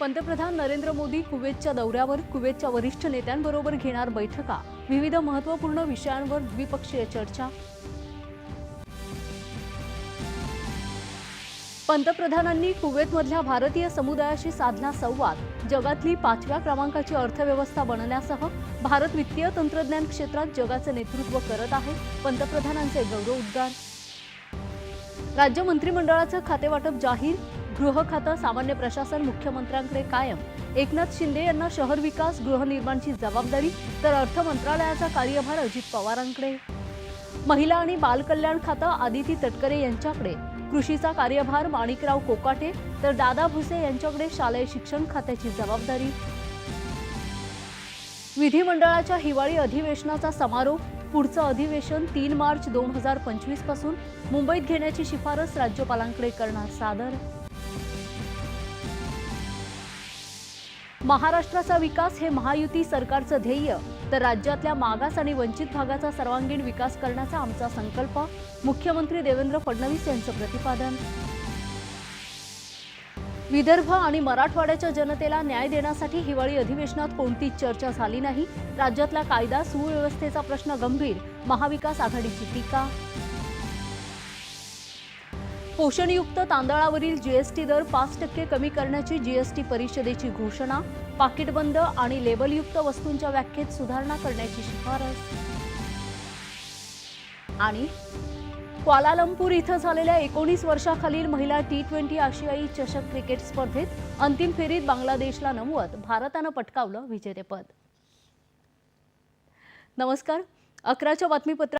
पंतप्रधान नरेंद्र मोदी कुवेतच्या दौऱ्यावर कुवेतच्या वरिष्ठ नेत्यांबरोबर घेणार बैठका. विविध महत्त्वपूर्ण विषयांवर द्विपक्षीय चर्चा. पंतप्रधानांनी कुवेतमधल्या भारतीय समुदायाशी साधला संवाद. जगातली पाचव्या क्रमांकाची अर्थव्यवस्था बनण्यासह भारत वित्तीय तंत्रज्ञान क्षेत्रात जगाचं नेतृत्व करत आहे. पंतप्रधानांचे गौरवोद्गार. राज्य मंत्रिमंडळाचं खातेवाटप जाहीर. गृह खातं सामान्य प्रशासन मुख्यमंत्र्यांकडे कायम. एकनाथ शिंदे यांना शहर विकास गृहनिर्माणची जबाबदारी तर अर्थ मंत्रालयाचा कार्यभार अजित पवारांकडे. महिला आणि बालकल्याण खातं आदिती तटकरे यांच्याकडे. कृषीचा कार्यभार माणिकराव कोकाटे तर दादा भुसे यांच्याकडे शालेय शिक्षण खात्याची जबाबदारी. विधिमंडळाच्या हिवाळी अधिवेशनाचा समारोप पुढचं अधिवेशन तीन मार्च दोन हजार पंचवीसपासून मुंबईत घेण्याची शिफारस राज्यपालांकडे करणार सादर. महाराष्ट्राचा विकास हे महायुती सरकारचं ध्येय. तर राज्यातल्या मागास आणि वंचित भागाचा सर्वांगीण विकास करण्याचा आमचा संकल्प. मुख्यमंत्री देवेंद्र फडणवीस यांचं प्रतिपादन. विदर्भ आणि मराठवाड्याच्या जनतेला न्याय देण्यासाठी हिवाळी अधिवेशनात कोणतीच चर्चा झाली नाही. राज्यातला कायदा सुव्यवस्थेचा प्रश्न गंभीर. महाविकास आघाडीची टीका. पोषणयुक्त तांदळावरील जीएसटी दर पाच टक्के कमी करण्याची जीएसटी परिषदेची घोषणा पाकिटबंद आणि लेबलयुक्त वस्तूंच्या व्याख्येत सुधारणा करण्याची शिफारस. आणि क्वालालंपूर इथं झालेल्या एकोणीस वर्षाखालील महिला टी ट्वेंटी आशियाई चषक क्रिकेट स्पर्धेत अंतिम फेरीत बांगलादेशला नमवत भारतानं पटकावलं विजेतेपद. नमस्कार. अकराच्या बातमीपत्र